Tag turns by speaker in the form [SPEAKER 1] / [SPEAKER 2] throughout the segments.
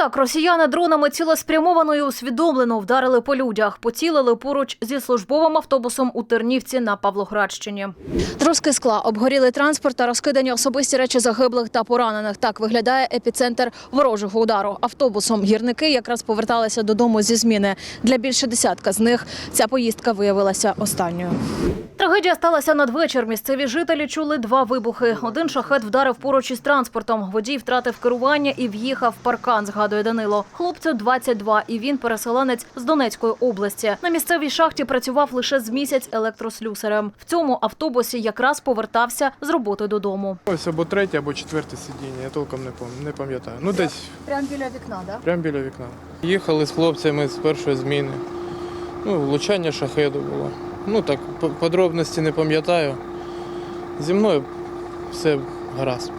[SPEAKER 1] Так, росіяни дронами цілеспрямовано і усвідомлено вдарили по людях, поцілили поруч зі службовим автобусом у Тернівці на Павлоградщині. Труски скла, обгорілий транспорт та розкидані особисті речі загиблих та поранених. Так виглядає епіцентр ворожого удару. Автобусом гірники якраз поверталися додому зі зміни. Для більше десятка з них ця поїздка виявилася останньою. Трагедія сталася надвечір. Місцеві жителі чули два вибухи. Один шахет вдарив поруч із транспортом. Водій втратив керування і в'їхав паркан, згадує Данило. Хлопцю 22, і він переселенець з Донецької області. На місцевій шахті працював лише з місяць електрослюсарем. В цьому автобусі якраз повертався з роботи додому.
[SPEAKER 2] Ось або третє, або четверте сидіння, я толком не пам- не пам'ятаю. Ну десь
[SPEAKER 1] Прямо біля вікна, да?
[SPEAKER 2] прямо біля вікна. Їхали з хлопцями з першої зміни. Ну, влучання шахеду було. Ну так, по- подробності не пам'ятаю. Зі мною все гаразд.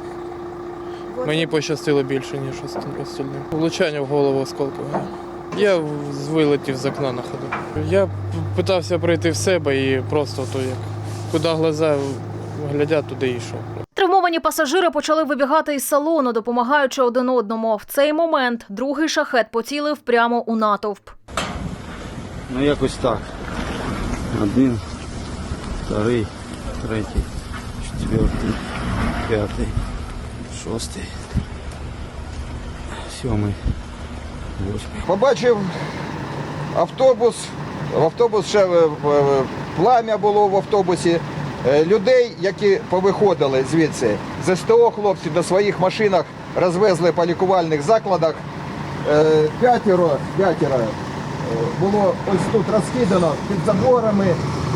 [SPEAKER 2] Мені пощастило більше, ніж ост- остальним. Влучання в голову осколкове. Я вилетів з окна на ходу. Я питався прийти в себе і просто то як. Куди глаза глядять, туди і йшов.
[SPEAKER 1] Травмовані пасажири почали вибігати із салону, допомагаючи один одному. В цей момент другий шахет поцілив прямо у натовп.
[SPEAKER 3] Ну якось так. Один, вторий, третій, четвертий, п'ятий, шостий, сьомий, восьмий.
[SPEAKER 4] Побачив автобус, в автобус ще е, е, плам'я було в автобусі. Е, Людей, які повиходили звідси, з СТО хлопці до своїх машинах розвезли по лікувальних закладах. П'ятеро, п'ятеро було ось тут розкидано під заборами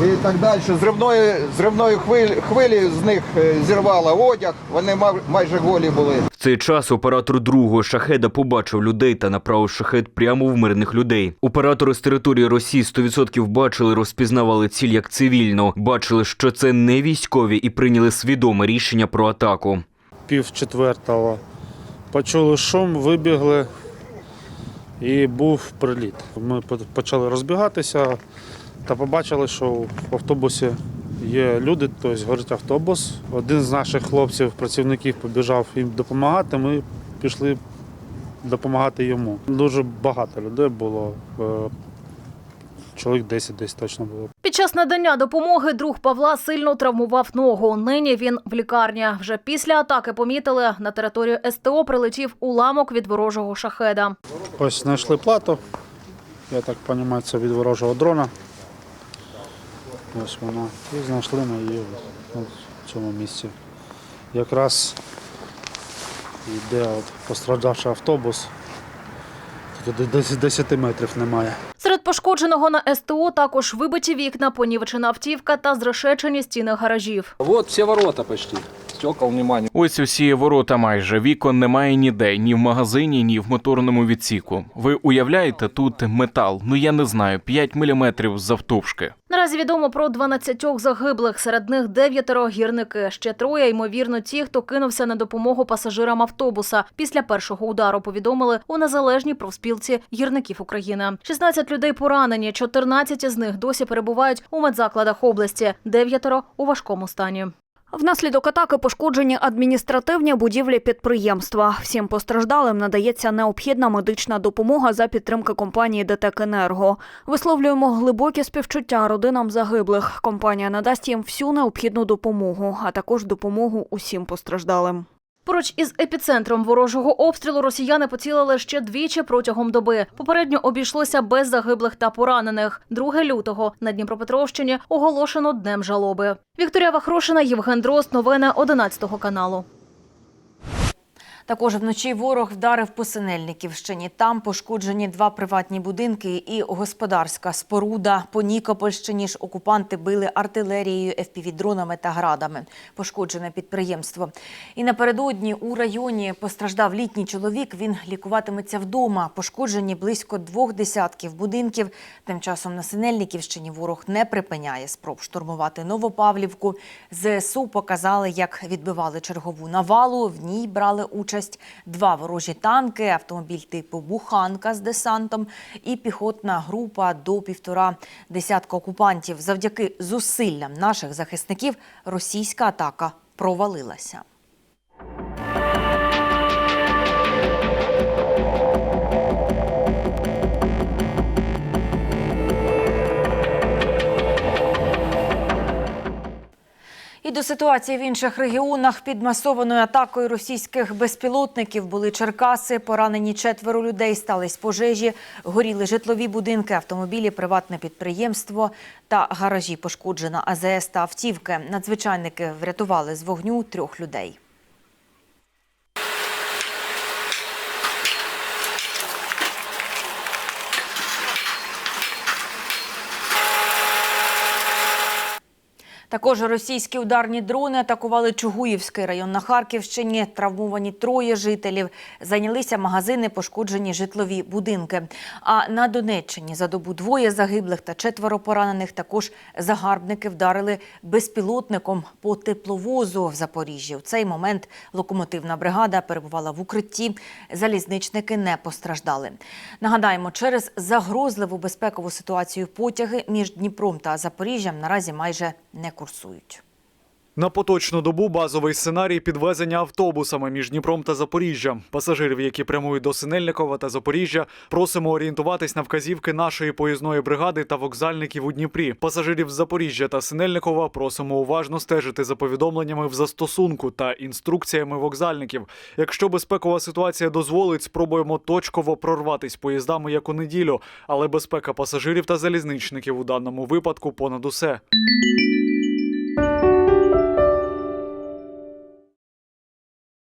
[SPEAKER 4] і так далі. Зривної, зривної хвилі, хвилі з них е, зірвало одяг, вони мав- майже голі були.
[SPEAKER 5] В цей час оператор другого шахеда побачив людей та направив шахет прямо в мирних людей. Оператори з території Росії 100% бачили, розпізнавали ціль як цивільну, бачили, що це не військові, і прийняли свідоме рішення про атаку.
[SPEAKER 6] пів четвертого. Почули шум, вибігли і був приліт. Ми почали розбігатися та побачили, що в автобусі є люди, тобто горить автобус. Один з наших хлопців, працівників, побіжав їм допомагати. Ми пішли допомагати йому. Дуже багато людей було. Чоловік 10 десь точно було.
[SPEAKER 1] Під час надання допомоги друг Павла сильно травмував ногу. Нині він в лікарні. Вже після атаки помітили на територію СТО прилетів уламок від ворожого шахеда.
[SPEAKER 6] Ось знайшли плату. Я так розумію, це від ворожого дрона. Ось вона. І знайшли ми її в цьому місці. Якраз йде постраждавший автобус. Десь 10 метрів немає.
[SPEAKER 1] Пошкодженого на СТО також вибиті вікна, понівечена автівка та зрешечені стіни гаражів.
[SPEAKER 7] От всі ворота почти. Стекол внимание.
[SPEAKER 8] Ось усі ворота майже вікон немає ніде, ні в магазині, ні в моторному відсіку. Ви уявляєте, тут метал, ну я не знаю, 5 міліметрів завтовшки.
[SPEAKER 1] Наразі відомо про 12 загиблих. Серед них дев'ятеро гірники. Ще троє, ймовірно, ті, хто кинувся на допомогу пасажирам автобуса. Після першого удару повідомили у незалежній профспілці гірників України. 16 людей поранені, 14 з них досі перебувають у медзакладах області, дев'ятеро у важкому стані. Внаслідок атаки пошкоджені адміністративні будівлі підприємства. Всім постраждалим надається необхідна медична допомога за підтримки компанії ДТЕК Енерго. Висловлюємо глибокі співчуття родинам загиблих. Компанія надасть їм всю необхідну допомогу, а також допомогу усім постраждалим. Поруч із епіцентром ворожого обстрілу росіяни поцілили ще двічі протягом доби. Попередньо обійшлося без загиблих та поранених. 2 лютого на Дніпропетровщині оголошено днем жалоби. Вікторія Вахрошина, Євген Дрозд. Новини 11 каналу.
[SPEAKER 9] Також вночі ворог вдарив по Синельниківщині. Там пошкоджені два приватні будинки і господарська споруда. По Нікопольщині ж окупанти били артилерією, FPV-дронами та градами. Пошкоджене підприємство. І напередодні у районі постраждав літній чоловік. Він лікуватиметься вдома. Пошкоджені близько двох десятків будинків. Тим часом на Синельниківщині ворог не припиняє спроб штурмувати Новопавлівку. ЗСУ показали, як відбивали чергову навалу. В ній брали участь два ворожі танки, автомобіль типу Буханка з десантом і піхотна група до півтора десятка окупантів. Завдяки зусиллям наших захисників російська атака провалилася. Ситуації в інших регіонах під масованою атакою російських безпілотників були Черкаси. Поранені четверо людей, стались пожежі, горіли житлові будинки, автомобілі, приватне підприємство та гаражі. Пошкоджена АЗС та автівки. Надзвичайники врятували з вогню трьох людей. Також російські ударні дрони атакували Чугуївський район на Харківщині. Травмовані троє жителів. Зайнялися магазини, пошкоджені житлові будинки. А на Донеччині за добу двоє загиблих та четверо поранених. Також загарбники вдарили безпілотником по тепловозу в Запоріжжі. У цей момент локомотивна бригада перебувала в укритті. Залізничники не постраждали. Нагадаємо, через загрозливу безпекову ситуацію потяги між Дніпром та Запоріжжям наразі майже не курсують.
[SPEAKER 10] На поточну добу базовий сценарій підвезення автобусами між Дніпром та Запоріжжям. Пасажирів, які прямують до Синельникова та Запоріжжя, просимо орієнтуватись на вказівки нашої поїзної бригади та вокзальників у Дніпрі. Пасажирів з Запоріжжя та Синельникова просимо уважно стежити за повідомленнями в застосунку та інструкціями вокзальників. Якщо безпекова ситуація дозволить, спробуємо точково прорватись поїздами як у неділю, але безпека пасажирів та залізничників у даному випадку понад усе.